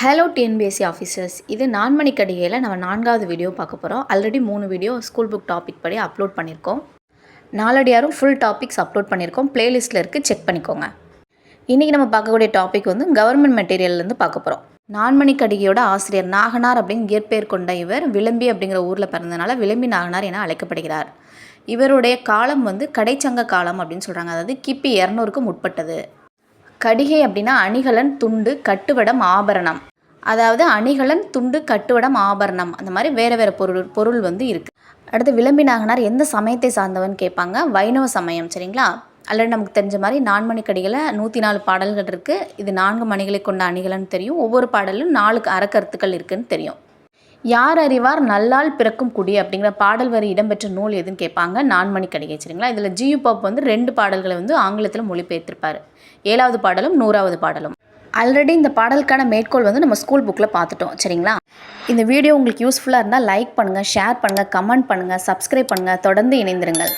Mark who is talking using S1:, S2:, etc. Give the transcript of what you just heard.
S1: Hello TNPSC officers இது நான்மணி கடிகையில் நம்ம நான்காவது வீடியோ பார்க்க போகிறோம் ஆல்ரெடி மூணு வீடியோ ஸ்கூல் புக் டாபிக் படி அப்லோட் பண்ணியிருக்கோம் நாலடியாரும் ஃபுல் டாபிக்ஸ் அப்லோட் பண்ணியிருக்கோம் பிளேலிஸ்ட்டில் இருக்குது செக் பண்ணிக்கோங்க. இன்றைக்கி நம்ம பார்க்கக்கூடிய டாபிக் வந்து கவர்மெண்ட் மெட்டீரியல்லேருந்து பார்க்க போகிறோம் நான்மணி கடிகையோட ஆசிரியர் நாகனார் அப்படின்னு இயற்பெயர் கொண்ட இவர் விளம்பி அப்படிங்கிற ஊரில் பிறந்தனால விளம்பி நாகனார் என அழைக்கப்படுகிறார். இவருடைய காலம் வந்து கடைச்சங்க காலம் அப்படின்னு சொல்கிறாங்க அதாவது கிபி இரநூறுக்கு உட்பட்டது கடிகை அப்படின்னா அணிகலன் துண்டு கட்டுவடம் ஆபரணம். அதாவது அணிகலன் துண்டு கட்டுவடம் ஆபரணம். அந்த மாதிரி வேறு வேறு பொருள் பொருள் வந்து இருக்குது அடுத்து விளம்பி நாகனார் எந்த சமயத்தை சார்ந்தவன் கேட்பாங்க? வைணவ சமயம் சரிங்களா? ஆல்ரெடி நமக்கு தெரிஞ்ச மாதிரி நான்மணி கடிகளை நூற்றி நாலு பாடல்கள் இருக்குது இது நான்கு மணிகளை கொண்ட அணிகலன் தெரியும். ஒவ்வொரு பாடலும் நாலு அறக்கருத்துக்கள் இருக்குதுன்னு தெரியும். யார் அறிவார் நல்லால் பிறக்கும் குடி அப்படிங்கிற பாடல் வரி இடம்பெற்ற நூல் எதுன்னு கேட்பாங்க. நான்மணி கடிகை சரிங்களா? இதில் ஜியு பாப் வந்து ரெண்டு பாடல்களை வந்து ஆங்கிலத்தில் மொழிபெயர்த்திருப்பார். ஏழாவது பாடலும் நூறாவது பாடலும். ஆல்ரெடி இந்த பாடலுக்கான மேற்கோள் வந்து நம்ம ஸ்கூல் புக்கில் பார்த்துட்டோம் சரிங்களா? இந்த வீடியோ உங்களுக்கு யூஸ்ஃபுல்லாக இருந்தால் லைக் பண்ணுங்கள் ஷேர் பண்ணுங்கள் கமெண்ட் பண்ணுங்கள் சப்ஸ்கிரைப் பண்ணுங்கள் தொடர்ந்து இணைந்திருங்கள்.